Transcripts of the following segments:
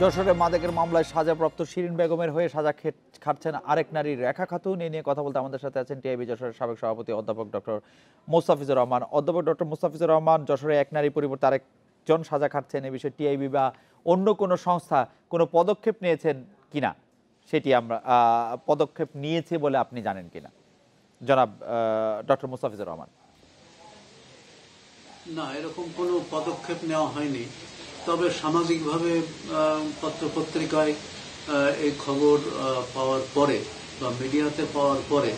যশোরে মাদকের মামলায় সাজাপ্রাপ্ত শিরিন বেগমের হয়ে সাজা খাটছেন আরেক নারী রেখা খাতুন। এ নিয়ে কথা বলতে আমাদের সাথে আছেন টিআইবি যশোরের সাবেক সভাপতি অধ্যাপক ডক্টর মোস্তাফিজুর রহমান। অধ্যাপক ডক্টর মোস্তাফিজুর রহমান, যশোরে এক নারী পরিবর্তে আরেকজন সাজা খাটছেন। এ বিষয়ে টিআইবি বা অন্য কোনো সংস্থা কোনো পদক্ষেপ নিয়েছেন কিনা? সেটি আমরা পদক্ষেপ নিয়েছে বলে আপনি জানেন কিনা? জনাব ডক্টর মোস্তাফিজুর রহমান। না, এরকম কোনো পদক্ষেপ নেওয়া হয়নি। তবে সামাজিকভাবে পত্র পত্রিকায় এই খবর পাওয়ার পরে বা মিডিয়াতে পাওয়ার পরে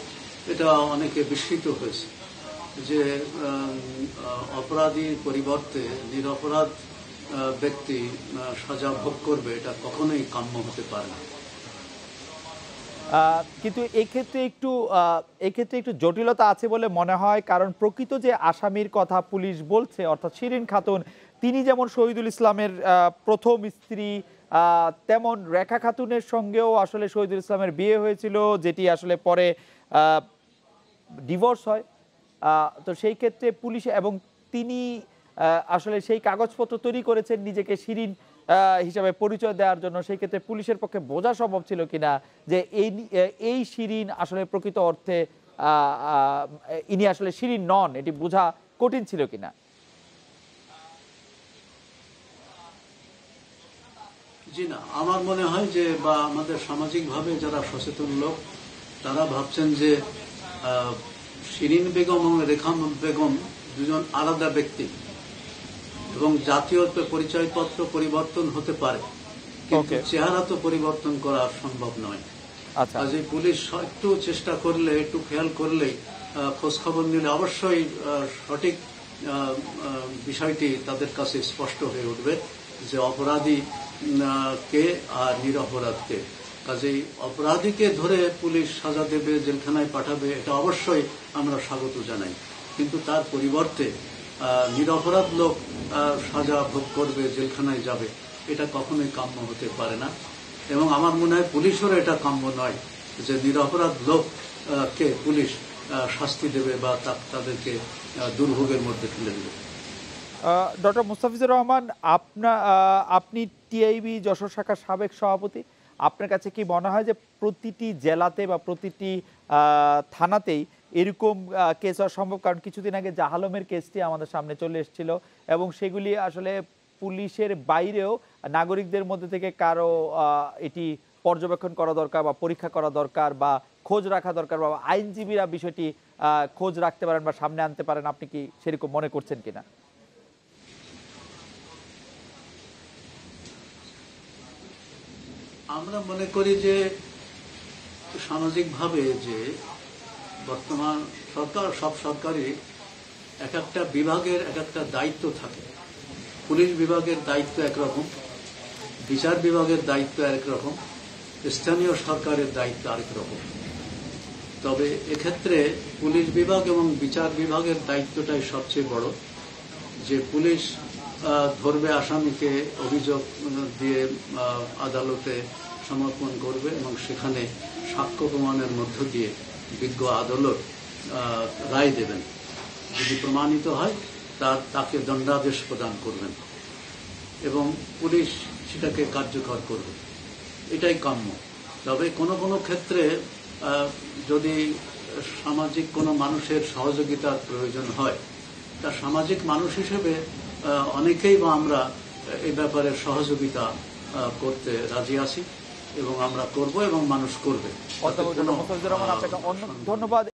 এটা অনেকে বিস্মিত হয়েছে যে অপরাধীর পরিবর্তে নিরপরাধ ব্যক্তি সাজা ভোগ করবে এটা কখনোই কাম্য হতে পারে না। কিন্তু এক্ষেত্রে একটু এক্ষেত্রে একটু জটিলতা আছে বলে মনে হয়, কারণ প্রকৃত যে আসামির কথা পুলিশ বলছে, অর্থাৎ শিরিন খাতুন তিনি যেমন শহীদুল ইসলামের প্রথম স্ত্রী তেমন রেখা খাতুনের সঙ্গেও আসলে শহীদুল ইসলামের বিয়ে হয়েছিল, যেটি আসলে পরে ডিভোর্স হয়। তো সেই ক্ষেত্রে পুলিশ এবং তিনি আসলে সেই কাগজপত্র তৈরি করেছেন নিজেকে শিরিন হিসাবে পরিচয় দেওয়ার জন্য। সেই ক্ষেত্রে পুলিশের পক্ষে বোঝা সম্ভব ছিল কিনা যে এই এই শিরিন আসলে প্রকৃত অর্থে ইনি আসলে শিরিন নন, এটি বোঝা কঠিন ছিল কিনা। জি না আমার মনে হয় যে বা আমাদের সামাজিকভাবে যারা সচেতন লোক তারা ভাবছেন যে শিরিন বেগম এবং রেখা বেগম দুজন আলাদা ব্যক্তি এবং জাতীয় পরিচয়পত্র পরিবর্তন হতে পারে কিন্তু চেহারা তো পরিবর্তন করা সম্ভব নয়। আচ্ছা। কাজে পুলিশ একটু চেষ্টা করলে একটু খেয়াল করলে খোঁজ খবর নিলে অবশ্যই সঠিক বিষয়টি তাদের কাছে স্পষ্ট হয়ে উঠবে যে অপরাধী কে আর নিরপরাধ কে কাজেই অপরাধীকে ধরে পুলিশ সাজা দেবে, জেলখানায় পাঠাবে, এটা অবশ্যই আমরা স্বাগত জানাই। কিন্তু তার পরিবর্তে নিরপরাধ লোক সাজা ভোগ করবে, জেলখানায় যাবে, এটা কখনোই কাম্য হতে পারে না। এবং আমার মনে হয় পুলিশেরও এটা কাম্য নয় যে নিরপরাধ লোককে পুলিশ শাস্তি দেবে বা তাদেরকে দুর্ভোগের মধ্যে ফেলে দেবে। ডক্টর মুস্তাফিজুর রহমান, আপনা আপনি টিআইবি যশোর শাখার সাবেক সভাপতি। আপনার কাছে কি মনে হয় যে প্রতিটি জেলাতে বা প্রতিটি থানাতেই এরকম কেস হওয়া সম্ভব? কারণ কিছুদিন আগে জাহালমের কেসটি আমাদের সামনে চলে এসেছিল এবং সেগুলি আসলে পুলিশের বাইরেও নাগরিকদের মধ্যে থেকে কারও এটি পর্যবেক্ষণ করা দরকার বা পরীক্ষা করা দরকার বা খোঁজ রাখা দরকার বা আইনজীবীরা বিষয়টি খোঁজ রাখতে পারেন বা সামনে আনতে পারেন। আপনি কি সেরকম মনে করছেন কিনা? আমরা মনে করি যে সামাজিকভাবে যে বর্তমান সরকার, সব সরকারই এক একটা বিভাগের এক একটা দায়িত্ব থাকে। পুলিশ বিভাগের দায়িত্ব একরকম, বিচার বিভাগের দায়িত্ব একরকম, স্থানীয় সরকারের দায়িত্ব আরেক রকম। তবে এক্ষেত্রে পুলিশ বিভাগ এবং বিচার বিভাগের দায়িত্বটাই সবচেয়ে বড়, যে পুলিশ ধরবে আসামিকে অভিযোগ দিয়ে আদালতে সমর্পণ করবে এবং সেখানে সাক্ষ্য প্রমাণের মধ্য দিয়ে বিজ্ঞ আদালত রায় দেবেন। যদি প্রমাণিত হয় তার তাকে দণ্ডাদেশ প্রদান করবেন এবং পুলিশ সেটাকে কার্যকর করবে। এটাই কাম্য। তবে কোনো কোনো ক্ষেত্রে যদি সামাজিক কোনো মানুষের সহযোগিতার প্রয়োজন হয়, তা সামাজিক মানুষ হিসেবে অনেকেই বা আমরা এ ব্যাপারে সহযোগিতা করতে রাজি আছি এবং আমরা করব এবং মানুষ করবে। ধন্যবাদ।